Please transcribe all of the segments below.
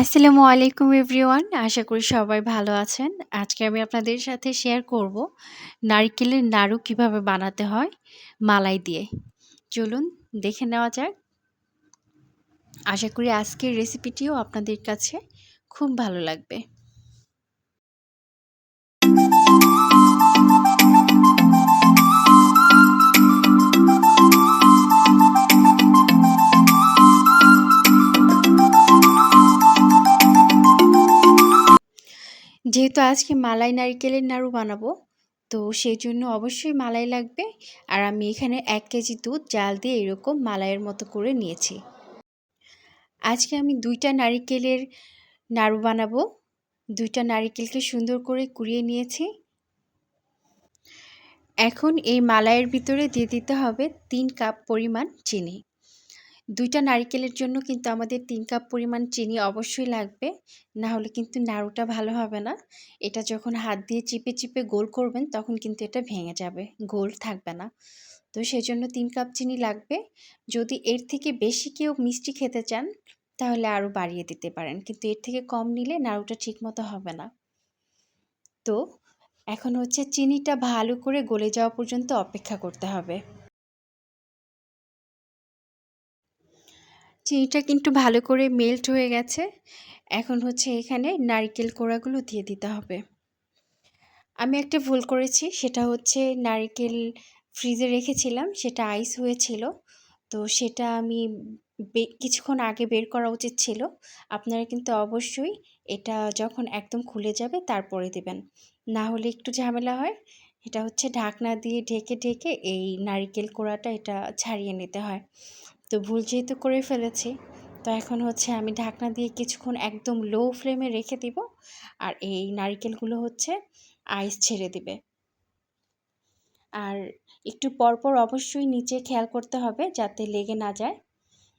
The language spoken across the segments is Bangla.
আসসালামু আলাইকুম এভরিওয়ান, আশা করি সবাই ভালো আছেন। আজকে আমি আপনাদের সাথে শেয়ার করব নারকেলের নাড়ু কীভাবে বানাতে হয় মালাই দিয়ে। চলুন দেখে নেওয়া যাক। আশা করি আজকের রেসিপিটিও আপনাদের কাছে খুব ভালো লাগবে। যেহেতু আজকে মালাই নারকেলের নাড়ু বানাবো, তো সেই জন্য অবশ্যই মালাই লাগবে। আর আমি এখানে এক কেজি দুধ, জাল দিয়ে এরকম মালাইয়ের মতো করে নিয়েছি। আজকে আমি দুইটা নারিকেলের নাড়ু বানাবো। দুইটা নারিকেলকে সুন্দর করে কুড়িয়ে নিয়েছি। এখন এই মালাইয়ের ভিতরে দিয়ে দিতে হবে তিন কাপ পরিমাণ চিনি। দুইটা নারিকেলের জন্য কিন্তু আমাদের তিন কাপ পরিমাণ চিনি অবশ্যই লাগবে। না হলে কিন্তু নাড়ুটা ভালো হবে না। এটা যখন হাত দিয়ে চিপে চিপে গোল করবেন, তখন কিন্তু এটা ভেঙে যাবে, গোল থাকবে না। তো সেই জন্য তিন কাপ চিনি লাগবে। যদি এর থেকে বেশি কেউ মিষ্টি খেতে চান, তাহলে আরও বাড়িয়ে দিতে পারেন। কিন্তু এর থেকে কম নিলে নাড়ুটা ঠিকমতো হবে না। তো এখন হচ্ছে চিনিটা ভালো করে গলে যাওয়া পর্যন্ত অপেক্ষা করতে হবে। চিনিটা কিন্তু ভালো করে মেল্ট হয়ে গেছে। এখন হচ্ছে এখানে নারিকেল কোড়াগুলো দিয়ে দিতে হবে। আমি একটা ভুল করেছি, সেটা হচ্ছে নারিকেল ফ্রিজে রেখেছিলাম, সেটা আইস হয়েছিল। তো সেটা আমি কিছুক্ষণ আগে বের করা উচিত ছিল। আপনারা কিন্তু অবশ্যই এটা যখন একদম খুলে যাবে তারপরে দেবেন। না হলে একটু ঝামেলা হয়। এটা হচ্ছে ঢাকনা দিয়ে ঢেকে ঢেকে এই নারিকেল কোড়াটা এটা ছাড়িয়ে নিতে হয়। তো ভুল যেহেতু করে ফেলেছি, তো এখন হচ্ছে আমি ঢাকনা দিয়ে কিছুক্ষণ একদম লো ফ্লেমে রেখে দিব আর এই নারিকেলগুলো হচ্ছে আইস ছেড়ে দিবে। আর একটু পরপর অবশ্যই নিচে খেয়াল করতে হবে যাতে লেগে না যায়।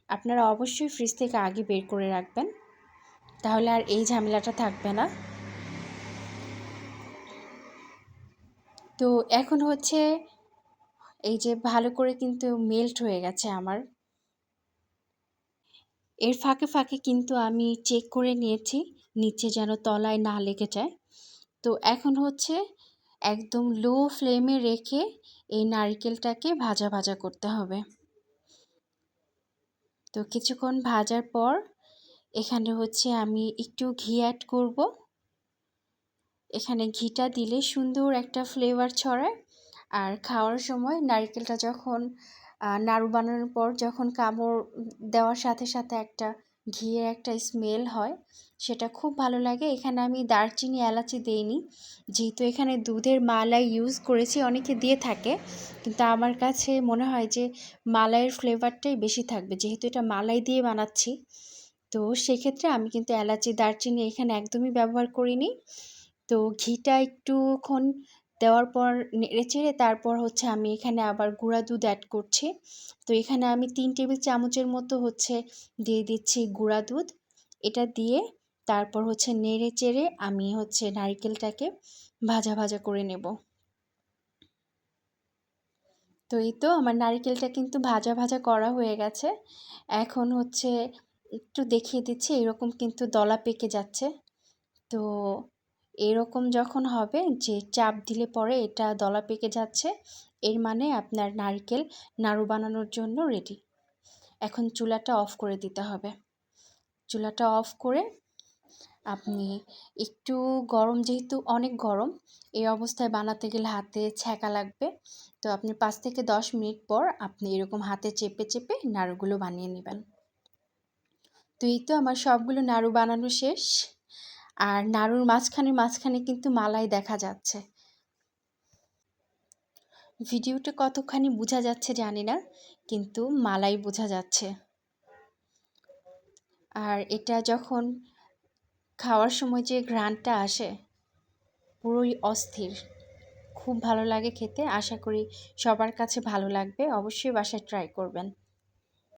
আপনারা অবশ্যই ফ্রিজ থেকে আগে বের করে রাখবেন, তাহলে আর এই ঝামেলাটা থাকবে না। তো এখন হচ্ছে এই যে ভালো করে কিন্তু মেল্ট হয়ে গেছে আমার। এর ফাঁকে ফাঁকে কিন্তু আমি চেক করে নিয়েছি, নিচে যেন তলায় না লেগে যায়। তো এখন হচ্ছে একদম লো ফ্লেমে রেখে এই নারকেলটাকে ভাজা ভাজা করতে হবে। তো কিছুক্ষণ ভাজার পর এখানে হচ্ছে আমি একটু ঘি অ্যাড করব। এখানে ঘিটা দিলে সুন্দর একটা ফ্লেভার ছড়ায়। আর খাওয়ার সময় নারকেলটা যখন নাড়ু বানানোর পর যখন কামড় দেওয়ার সাথে সাথে একটা ঘিয়ের একটা স্মেল হয়, সেটা খুব ভালো লাগে। এখানে আমি দারচিনি এলাচি দিইনি। যেহেতু এখানে দুধের মালাই ইউজ করেছি, অনেকে দিয়ে থাকে। কিন্তু আমার কাছে মনে হয় যে মালাইয়ের ফ্লেভারটাই বেশি থাকবে। যেহেতু এটা মালাই দিয়ে বানাচ্ছি, তো সেক্ষেত্রে আমি কিন্তু এলাচি, দারচিনি এখানে একদমই ব্যবহার করিনি। তো ঘিটা একটুক্ষণ দেওয়ার পর নেড়ে চেড়ে তারপর হচ্ছে আমি এখানে আবার গুঁড়া দুধ অ্যাড করছি। তো এখানে আমি তিন টেবিল চামচের মতো হচ্ছে দিয়ে দিচ্ছি গুঁড়া দুধ। এটা দিয়ে তারপর হচ্ছে নেড়ে চেড়ে আমি হচ্ছে নারিকেলটাকে ভাজা ভাজা করে নেব। তো এই তো আমার নারিকেলটা কিন্তু ভাজা ভাজা করা হয়ে গেছে। এখন হচ্ছে একটু দেখিয়ে দিচ্ছি, এরকম কিন্তু দলা পেকে যাচ্ছে। তো এরকম যখন হবে, যে চাপ দিলে পরে এটা দলা পেকে যাচ্ছে, এর মানে আপনার নারকেল নাড়ু বানানোর জন্য রেডি এখন চুলাটা অফ করে দিতে হবে। চুলাটা অফ করে আপনি একটু গরম, যেহেতু অনেক গরম, এই অবস্থায় বানাতে গেলে হাতে ছ্যাঁকা লাগবে। তো আপনি পাঁচ থেকে দশ মিনিট পর আপনি এরকম হাতে চেপে চেপে নাড়ুগুলো বানিয়ে নেবেন। তো এই তো আমার সবগুলো নাড়ু বানানো শেষ। আর নাড়ুর মাঝখানে মাঝখানে কিন্তু মালাই দেখা যাচ্ছে। ভিডিওটা কতখানি বোঝা যাচ্ছে জানি না, কিন্তু মালাই বোঝা যাচ্ছে। আর এটা যখন খাওয়ার সময় যে ঘ্রাণটা আসে, পুরোই অস্থির। খুব ভালো লাগে খেতে, আশা করি সবার কাছে ভালো লাগবে, অবশ্যই বাসায় ট্রাই করবেন।